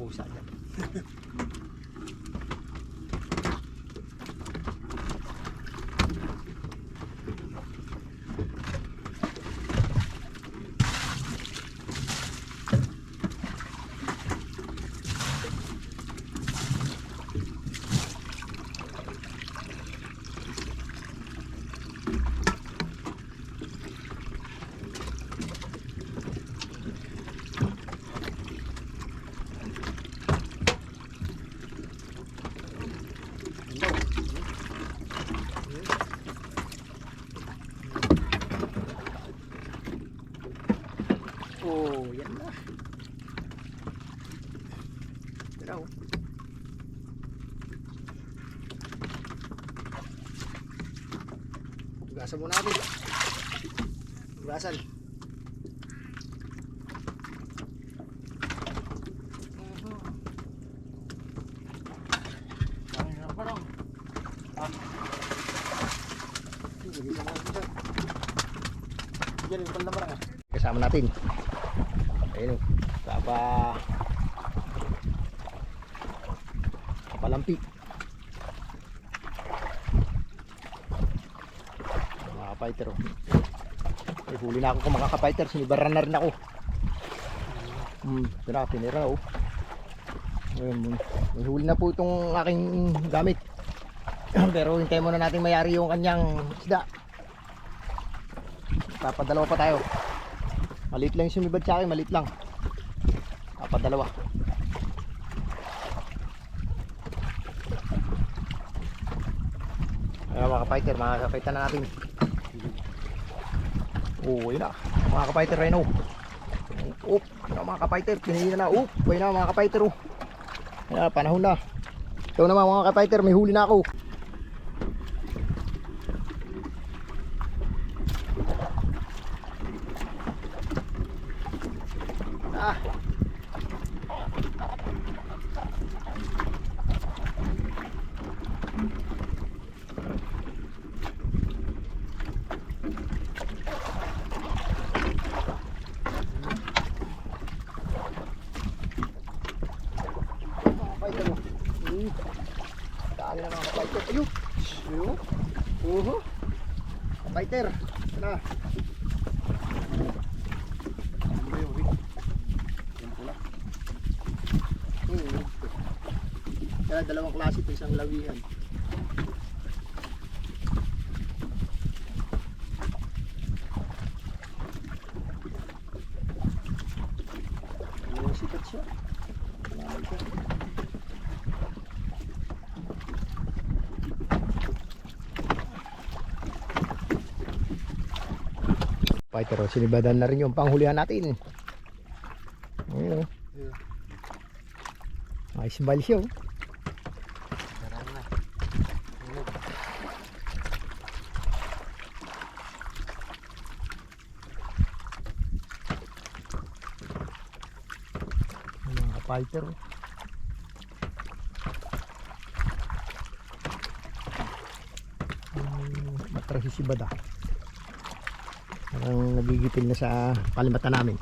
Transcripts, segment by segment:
Video ko sa dyan. Oh, yan na. Oh. Hugasan mo natin. Ah. Kasama natin. Ayun o. Kapa. Kapalampi. Mga fighter o. Ay, huli na ako kung mga ka-fighter. Sinibaran na rin ako. Hmm, na, tinira o. Ayun, may huli na po itong aking gamit. Pero hintayin muna natin mayari yung kanyang isda. Papadalawa pa tayo. Maliit lang yung sumibad sa akin, maliit lang. Papadalawa. Ayan mga ka-fighter na natin. Oo, yun na. Mga ka-fighter, ayun o. Oop, yun na mga ka-fighter, pinili na na. Oop, ayun na mga ka-fighter o. Ayan, panahon na. Ito naman mga ka-fighter, may huli na ako. Ah. Fighter mo. Hmm. Dami na Ayun. Ayun. Uhu. Fighter. Na. Ano. Kaya dalawang klase ito, isang lawihan. Fighter, oh, sinibadan na rin yung panghulihan natin. Ayun. oh. Ayos bali siya. oh. Ayun, mga fighter. oh. Hmm, Matrasi si Bada. Parang nagigipil na sa kalimatan namin.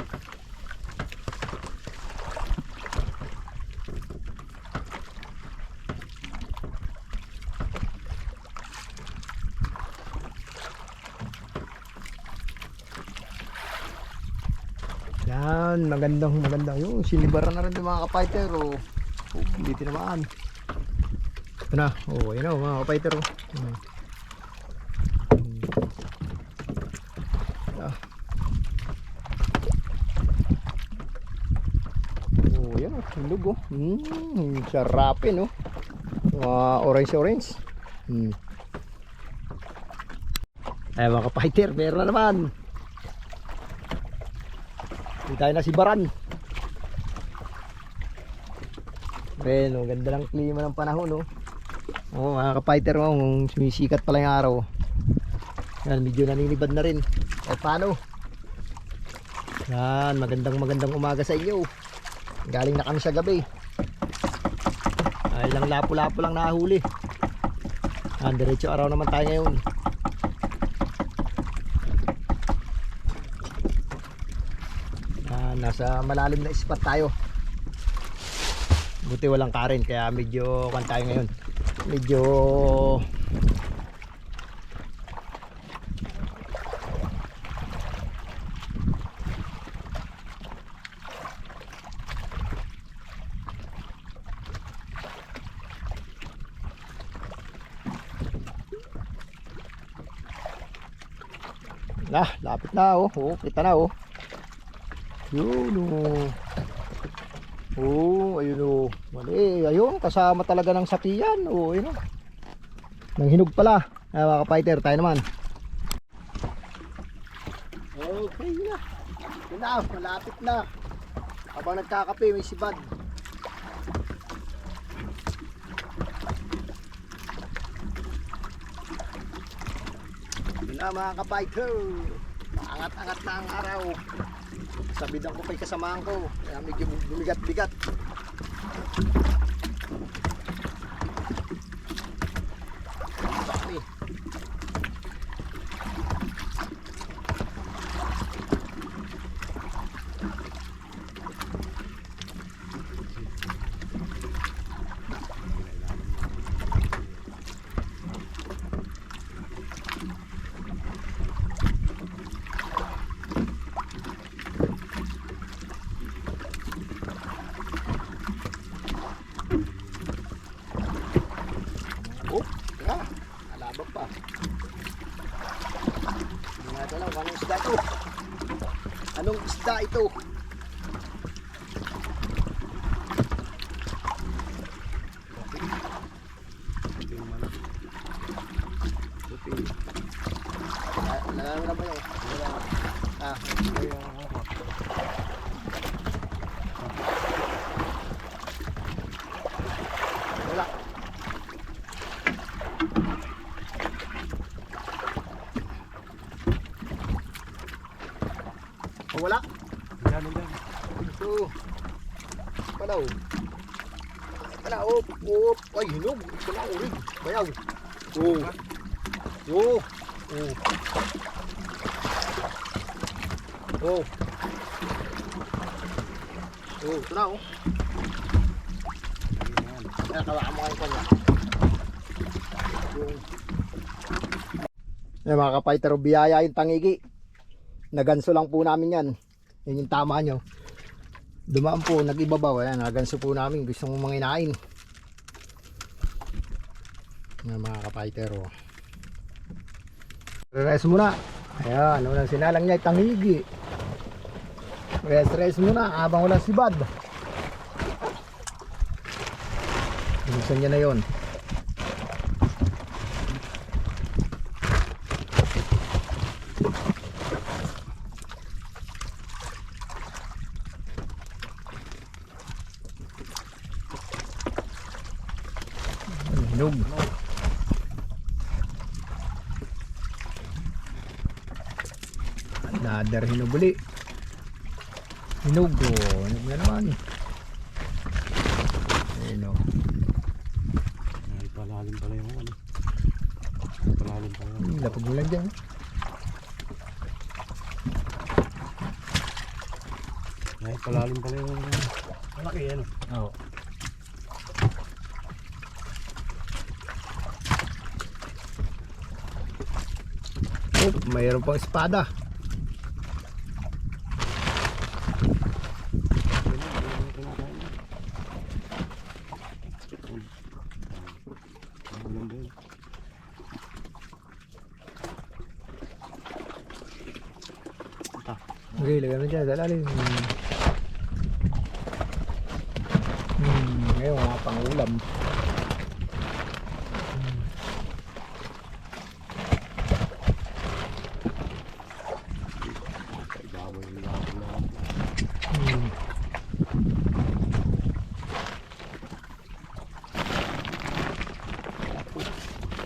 Yan, magandang magandang yung sinibaran na rin yung mga kapighter oh. Oh, hindi tinamaan. Ito na, oh, yun oh, mga kapighter oh. Hmm. Hmm. Ah. Yan oh. Mm, sarapin oh. Mga orange orange. Hmm. Ay mga kapighter, meron na naman. Hindi tayo na si Baran. Oh, ganda ng klima ng panahon, oh. Oh, mga kapighter, oh, sumisikat pala yung araw. Yan, medyo naninibad na rin. Eh, paano? Yan, magandang magandang umaga sa inyo. Galing na kami sa gabi. Ay lang lapo-lapo lang nahuli. Ah, diretso araw naman tayo ngayon. Ah, nasa malalim na spot tayo. Buti walang karin kaya medyo kan tayo ngayon. Medyo Na, lapit na oh. Oh, kita na oh. Yun oh. Oh, ayun oh. Mali, ayun, kasama talaga ng sakiyan. Oh, ayun oh. Nang hinog pala. Ay, mga fighter, tayo naman. Okay na. Na, malapit na. Habang nagkakape, may sibad. Na mga ka-fighter. Angat-angat na ang araw. Sabidan ko kay kasamahan ko. Kaya medyo bumigat-bigat. Dami. Oh, teka. Alabang pa. Hindi nga alam kung anong isda ito. Anong isda ito? Ah, Nalaman na ba yun? Ah, wala. Oh, wala. Yan, yan. Ito. Palaw. Pala, op, op. Ay, hinog. Ito na, urig. Bayaw. Oh. Oh. Oh. Oh. Oh, ito na, oh. Kaya kawakan mo kayo kanya. Yung... Yan mga kapaytero, biyaya yung tangigi. Naganso lang po namin yan. Yan yung tama nyo. Dumaan po, nag-ibabaw. Ayan, naganso po namin. Gusto mong manginain. Yan mga kapaytero. Rest muna. Ayan, walang sinalang niya tangigi. Rest, rest muna habang walang sibad. Gusto niya na yon. Hinog. Hinog uli. Hinog o. Hinog na naman. Ayun o. Ay, palalim pala yung ano. Palalim pala yung Hmm, Lapag mo lang dyan. Ay, palalim pala yung ano. Malaki yan. Oo. Oh, mayroon pang espada. Okay, lagyan mo dyan sa lalim. Hmm, ngayon mga pangulam.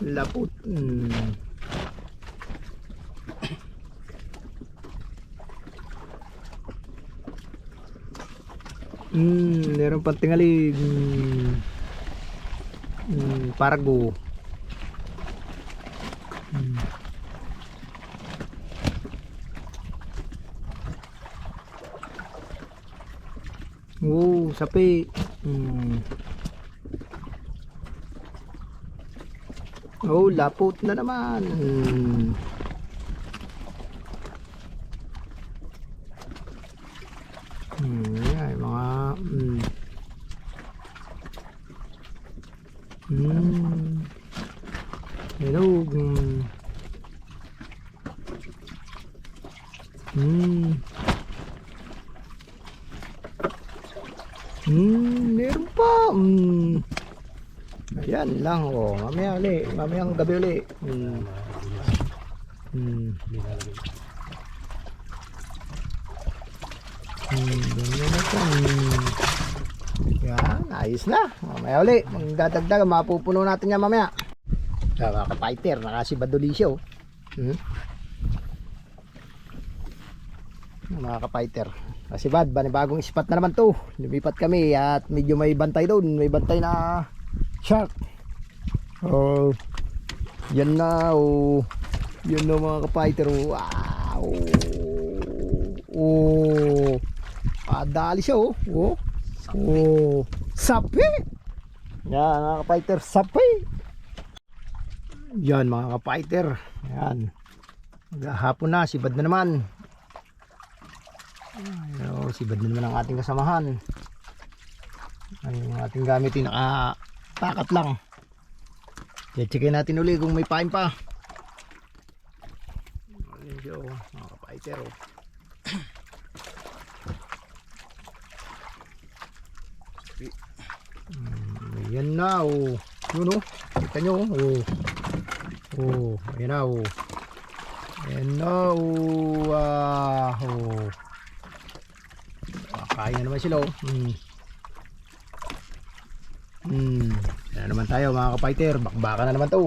Ibabaw yung Meron pang tingaling mm, pargo. Mm. Oh, sapi. Hmm. Oh, lapot na naman. Hmm. Hmm. Hmm. Hello. Hmm. Hmm. Meron pa. Hmm. Ayan lang, oh. Mamaya uli. Mamayang gabi uli. Hmm. Hmm. Hmm, ganyan na ito. Hmm. Yan, ayos na. Mamaya uli. Magdadagdag, mapupuno natin yan mamaya. Kakaka-fighter, nakasibaduli siya. Hmm. Mga ka-fighter. Kasi bad, bagong spot na naman to. Lumipat kami at medyo may bantay doon. May bantay na shark. Oh, yan na, oh. Yan na mga ka-fighter, oh. Wow. Oh. Padali siya, oh. Oh. Oh. Sapi. Yan, mga ka-fighter, sapi. Yan, mga ka-fighter. Yan. Hapon na, sibad na naman. Ayun, sibad na naman ang ating kasamahan. Ay, yung ating gamitin, naka-takat lang. Checkin natin uli kung may pain pa. Ayun siya, oh, mga ka-fighter, oh. Mm, Yan na, oh. Yun, oh. Kita nyo, oh. Oh, ayan na, oh. Ayan na, oh. Ah, oh. Ah, Kain na naman sila, oh. Hmm. Hmm. Yan na naman tayo, mga ka-fighter. Bakbaka na naman to.